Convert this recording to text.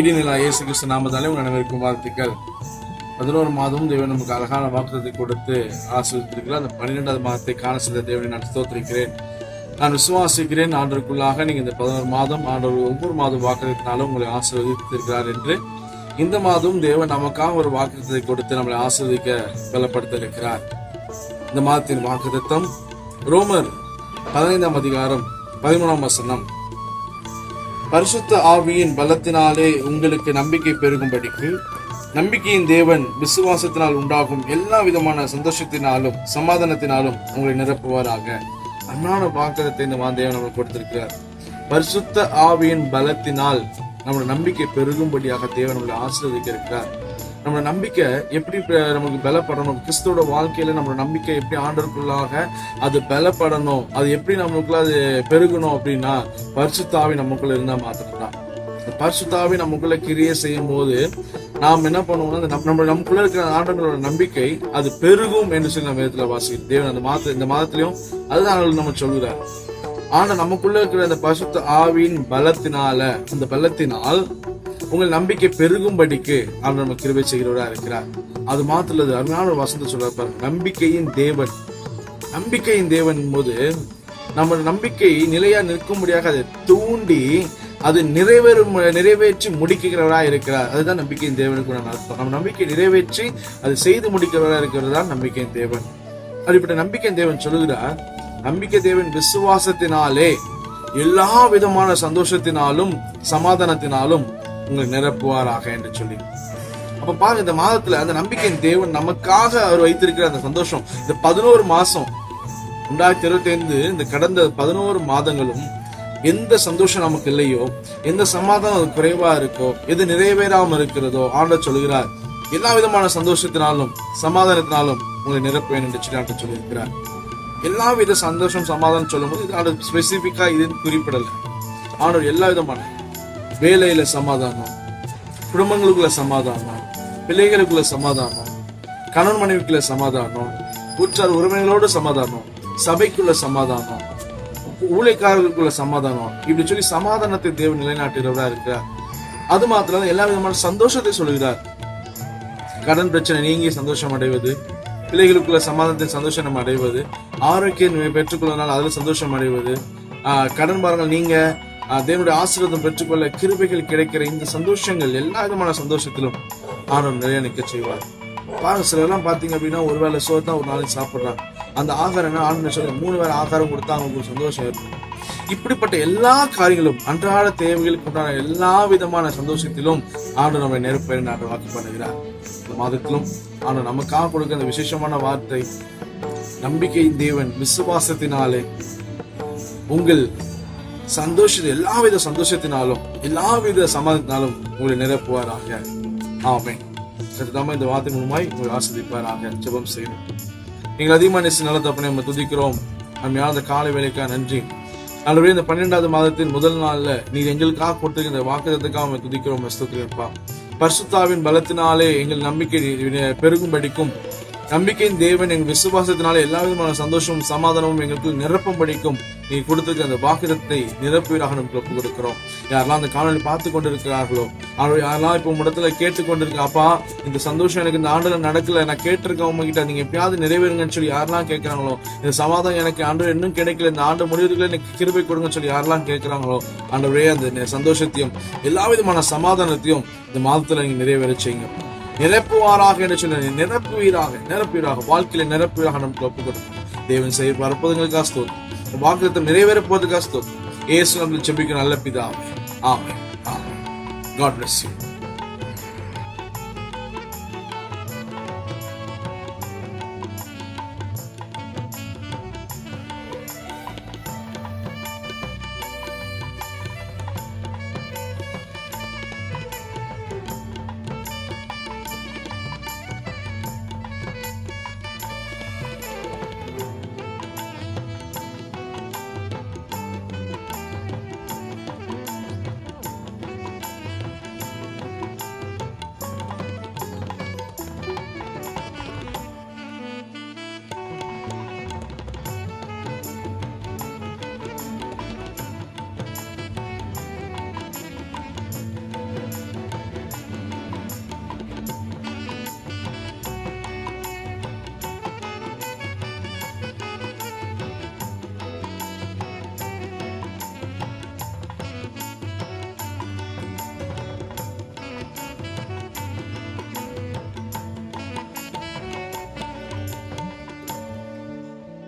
இடிநிலா இயேசு கிறிஸ்து நாமத்தாலே உங்கள் அனைவருக்கும் வாழ்த்துக்கள். பதினோரு மாதமும் தேவன் நமக்கு அழகான வாக்குறதை கொடுத்து ஆசிரியத்திருக்கிறார் அந்த பன்னிரெண்டாவது மாதத்தை காண செய்த தேவனை நான் ஸ்தோத்திரிக்கிறேன். நான் விசுவாசிக்கிறேன். ஆண்டருக்குள்ளாக நீங்கள் இந்த பதினோரு மாதம் ஆண்டவர் ஒவ்வொரு மாதம் வாக்குறதுனாலும் உங்களை ஆசீர்வதித்திருக்கிறார் என்று இந்த மாதம் தேவன் நமக்காக ஒரு வாக்குறுதியை கொடுத்து நம்மளை ஆசீர்வதிக்க பலப்படுத்த இருக்கிறார் இந்த மாதத்தின் வாக்குத்தம் ரோமர் பதினைந்தாம் அதிகாரம் பதிமூணாம் வசனம். பரிசுத்த ஆவியின் பலத்தினாலே உங்களுக்கு நம்பிக்கை பெருகும்படிக்கு நம்பிக்கையின் தேவன் விசுவாசத்தினால் உண்டாகும் எல்லா விதமான சந்தோஷத்தினாலும் சமாதானத்தினாலும் உங்களை நிரப்புவாராக. அன்றாட வாக்குறத்தை இந்த மாந்தேவன் நம்மளுக்கு கொடுத்திருக்கிறார். பரிசுத்த ஆவியின் பலத்தினால் நம்மளோட நம்பிக்கை பெருகும்படியாக தேவன் நம்மளை ஆசீர்வதிக்க இருக்கிறார். நம்மளோட நம்பிக்கை எப்படி நமக்கு பலப்படணும்? கிறிஸ்துவோட வாழ்க்கையில நம்மளோட நம்பிக்கை எப்படி ஆண்டருக்குள்ளாக அது பலப்படணும்? அது எப்படி நமக்குள்ள அது பெருகணும் அப்படின்னா பரிசுத்தாவி நமக்குள்ள இருந்தா மாத்திரம்தான். பரிசுத்தாவி நமக்குள்ள கிரியை செய்யும் போது நாம் என்ன பண்ணுவோம்னா அந்த நம்ம நம்ம- நமக்குள்ள இருக்கிற ஆண்டவங்களோட நம்பிக்கை அது பெருகும் என்று சொல்லி நம்ம விதத்துல வாசிக்கிறோம். தேவன் அந்த மாத இந்த மாதத்திலையும் அதுதான் நம்ம சொல்கிறார் ஆனா நமக்குள்ள இருக்கிற அந்த பசுத்த ஆவியின் பலத்தினால அந்த பலத்தினால் உங்கள் நம்பிக்கை பெருகும்படிக்கு அவர் நம்ம கிருபை செய்கிறவரா இருக்கிறார். அது மாத்திரம் அருமையான வசந்த சொல்ற நம்பிக்கையின் தேவன். நம்பிக்கையின் தேவன் போது நம்ம நம்பிக்கை நிலையா நிற்கும்படியாக அதை தூண்டி அது நிறைவேறும் நிறைவேற்றி முடிக்கிறவராக இருக்கிறார். அதுதான் நம்பிக்கையின் தேவனுக்கு நான் அர்த்தம். நம்ம நம்பிக்கை நிறைவேற்றி அது செய்து முடிக்கிறவராக இருக்கிறது தான் நம்பிக்கையின் தேவன். அப்படிப்பட்ட நம்பிக்கையின் தேவன் சொல்லுகிறார் நம்பிக்கை தேவன் விசுவாசத்தினாலே எல்லா விதமான சந்தோஷத்தினாலும் சமாதானத்தினாலும் உங்களை நிரப்புவாராக என்று சொல்லி. அப்ப பாருங்க இந்த மாதத்துல அந்த நம்பிக்கையின் தேவன் நமக்காக அவர் வைத்திருக்கிற அந்த சந்தோஷம் இந்த பதினோரு மாசம் ரெண்டாயிரத்தி இருபத்தி ஐந்து இந்த கடந்த பதினோரு மாதங்களும் எந்த சந்தோஷம் நமக்கு இல்லையோ எந்த சமாதானம் குறைவா இருக்கோ எது நிறைவேறாம இருக்கிறதோ ஆண்டவர் சொல்கிறார் எல்லா விதமான சந்தோஷத்தினாலும் சமாதானத்தினாலும் உங்களை நிரப்புவேன் என்று சொல்லி ஆண்டவர் சொல்லியிருக்கிறார். எல்லா வித சந்தோஷம் சமாதானம் சொல்லும்போது இது ஆண்டு ஸ்பெசிபிக்கா இதுன்னு குறிப்பிடல. ஆண்டவர் எல்லா விதமான வேலையில சமாதானம் குடும்பங்களுக்குள்ள சமாதானம் பிள்ளைகளுக்குள்ள சமாதானம் கணவன் மனைவிக்குள்ள சமாதானம் உற்றார் உறவினர்களோட சமாதானம் சபைக்குள்ள சமாதானம் ஊழியக்காரர்களுக்குள்ள சமாதானம். இப்படி சொல்லி சமாதானத்தை தேவன் நிலைநாட்டுகிறவரா இருக்கிறார். அது மாத்திரம் எல்லா விதமான சந்தோஷத்தை சொல்கிறார் கடன் பிரச்சனை நீங்கி சந்தோஷம் அடைவது பிள்ளைகளுக்குள்ள சமாதானத்தின் சந்தோஷம் நம்ம அடைவது ஆரோக்கியம் பெற்றுக்கொள்வதனால் அதில் சந்தோஷம் அடைவது கடன் பாருங்கள் நீங்க தேவனுடைய ஆசீர்வாதம் பெற்றுக்கொள்ள கிருபைகள் கிடைக்கிற இந்த சந்தோஷங்கள் எல்லா விதமான சந்தோஷத்திலும் ஆண்டவர் நிறைய நிற்க செய்வார். பாருங்க சிலர்லாம் பார்த்தீங்க அப்படின்னா ஒருவேளை சோறு தான் ஒரு நாளைக்கு சாப்பிட்றாங்க அந்த ஆகாரம் என்ன? ஆண்டு சொல்லி மூணு வேலை ஆகாரம் கொடுத்தா அவங்களுக்கு சந்தோஷம் இருக்கும் இப்படிப்பட்ட எல்லா காரியங்களும் அன்றாட தேவைகளுக்கு உண்டான எல்லா விதமான சந்தோஷத்திலும் ஆண்டு நம்மை நெருப்பை நாட்டு வாக்கு பண்ணுகிறார். இந்த மாதத்திலும் ஆண்டு நமக்காக கொடுக்க அந்த விசேஷமான வார்த்தை நம்பிக்கை தேவன் விசுவாசத்தினாலே உங்கள் சந்தோஷம் எல்லாவித சந்தோஷத்தினாலும் எல்லாவித சமாதத்தினாலும் உங்களை நிரப்புவாராக. ஆமேன். சரி இந்த வார்த்தை மூலமாய் உங்களை ஆசிரிப்பாராக ஜெபம் செய்யணும் நீங்கள் அதிகமாக நேசி நல்ல தப்பனை நம்ம துதிக்கிறோம். நம்ம அந்த காலை வேலைக்காக நன்றி. நல்லபடியாக இந்த பன்னெண்டாவது மாதத்தின் முதல் நாளில் நீர் எங்களுக்காக கொடுத்துருக்க இந்த வாக்குறதுக்காக நம்ம துதிக்கிறோம் ஸ்தோத்திரிப்பா பர்சுத்தாவின் பலத்தினாலே எங்கள் நம்பிக்கை பெருகும்படிக்கும் நம்பிக்கையின் தேவன் எங்கள் விசுவாசத்தினாலே எல்லா விதமான சந்தோஷமும் சமாதானமும் எங்களுக்கு நிரப்பும்படிக்கும் நீ கொடுத்திருக்க அந்த வாக்குதத்தை நிரப்புவீராக நமக்கு ஒப்பு கொடுக்கிறோம். யாரெல்லாம் அந்த காணொலி பார்த்து கொண்டிருக்கிறார்களோ அவர்கள் யாரெல்லாம் இப்போ இடத்துல கேட்டு கொண்டிருக்க அப்பா இந்த சந்தோஷம் எனக்கு இந்த ஆண்டுல நடக்கல நான் கேட்டிருக்கேன் உங்ககிட்ட நீங்க எப்பயாவது நிறைவேறுங்கன்னு சொல்லி யாரெல்லாம் கேட்கிறாங்களோ இந்த சமாதானம் எனக்கு ஆண்டு இன்னும் கிடைக்கல இந்த ஆண்டு முடிவுக்குள்ள எனக்கு கிருபை கொடுங்கன்னு சொல்லி யாரெல்லாம் கேட்கிறாங்களோ ஆண்டவரே அந்த சந்தோஷத்தையும் எல்லா விதமான சமாதானத்தையும் இந்த மாதத்துல நீங்க நிறைவேற செய்யுங்க. நிரப்புவாராக என்று சொல்ல நிரப்புவீராக நிரப்புவீராக வாழ்க்கையில நிரப்புவீராக நமக்கு ஒப்பு கொடுக்கும் தேவன் செய்ய பரப்பதுங்களுக்காக ஸ்தோத்திரம். வாக்குத்தம் நிறைவேற போது ஸ்தோத்திரம். ஏசு நம்மளுக்கு செபிக்கிற நல்ல பிதாவே. ஆமே ஆமே காட் பிளஸ் யூ